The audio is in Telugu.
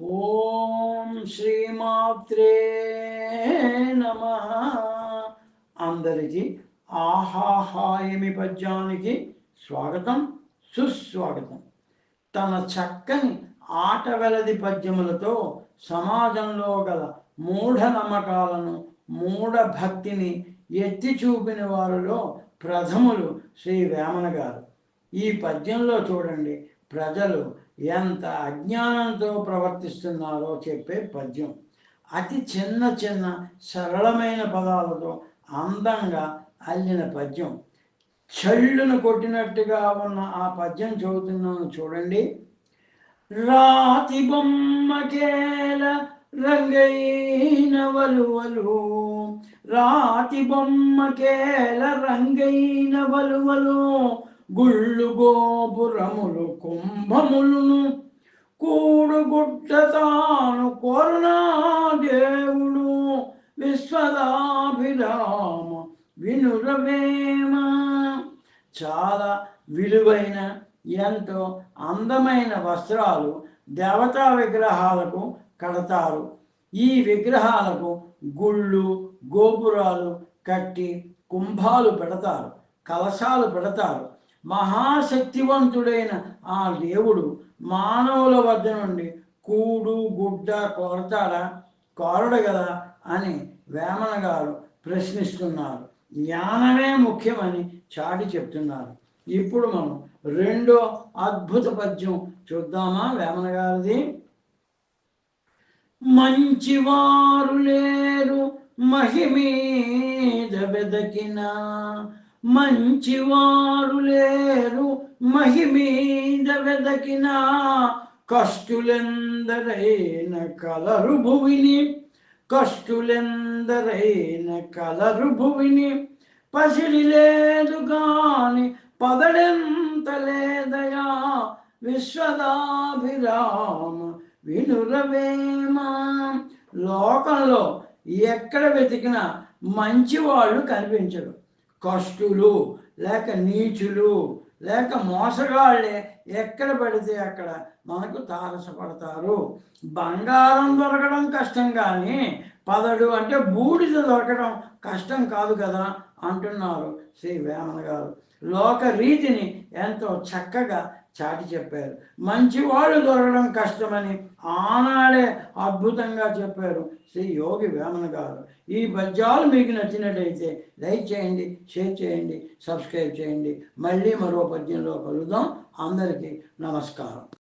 ఓం శ్రీమాత్రే నమ. అందరికీ ఆహాహాయమి పద్యానికి స్వాగతం సుస్వాగతం. తన చక్కని ఆటవెలది పద్యములతో సమాజంలో గల మూఢ నమ్మకాలను మూఢ భక్తిని ఎత్తి చూపిన వారిలో ప్రథములు శ్రీ వేమన గారు. ఈ పద్యంలో చూడండి ప్రజలు ఎంత అజ్ఞానంతో ప్రవర్తిస్తున్నారో చెప్పే పద్యం. అతి చిన్న చిన్న సరళమైన పదాలతో అందంగా అల్లిన పద్యం. చల్లును కొట్టినట్టుగా ఉన్న ఆ పద్యం చదువుతున్నాను చూడండి. రాతి బొమ్మకేల రంగైన వలువలు. రాతి బొమ్మకేల రంగైన వలువలు. గుళ్ళు గోపురములు కుంభములును కూడుగుట్ట తాను కోరునా దేవుడు విశ్వదాభిరామ వినురవేమ. చాలా విలువైన ఎంతో అందమైన వస్త్రాలు దేవతా విగ్రహాలకు కడతారు. ఈ విగ్రహాలకు గుళ్ళు గోపురాలు కట్టి కుంభాలు పెడతారు కలశాలు పెడతారు. మహాశక్తివంతుడైన ఆ దేవుడు మానవుల వద్ద నుండి కూడు గుడ్డ కోరతాడా? కోరడు కదా అని వేమన గారు ప్రశ్నిస్తున్నారు. జ్ఞానమే ముఖ్యమని చాటి చెప్తున్నారు. ఇప్పుడు మనం రెండో అద్భుత పద్యం చూద్దామా వేమన గారిది? మంచివారు లేరు మహిమీద వెదకినా మంచివారు లేరు మహిమీద వెదకిన కష్టులెందరైన కలరు భువిని కష్టులెందరైన కలరు భువిని పసిడి లేదు గాని పదడెంత లేదయా? విశ్వదాభిరామ వినురవేమా లోకంలో ఎక్కడ వెతికినా మంచి వాళ్ళు కనిపించరు. కష్టులు లేక నీచులు లేక మోసగాళ్ళే ఎక్కడ పడితే అక్కడ మనకు తారసపడతారు. బంగారం దొరకడం కష్టం కానీ పదడు అంటే బూడిద దొరకడం కష్టం కాదు కదా అంటున్నారు శ్రీ వేమన గారు. లోక రీతిని ఎంతో చక్కగా చాటి చెప్పారు. మంచి వాళ్ళు దొరకడం కష్టమని ఆనాడే అద్భుతంగా చెప్పారు. శ్రీ యోగి వేమన గారు. ఈ పద్యాలు మీకు నచ్చినట్టయితే లైక్ చేయండి షేర్ చేయండి సబ్స్క్రైబ్ చేయండి. మళ్ళీ మరో పద్యంలో కలుద్దాం. అందరికీ నమస్కారం.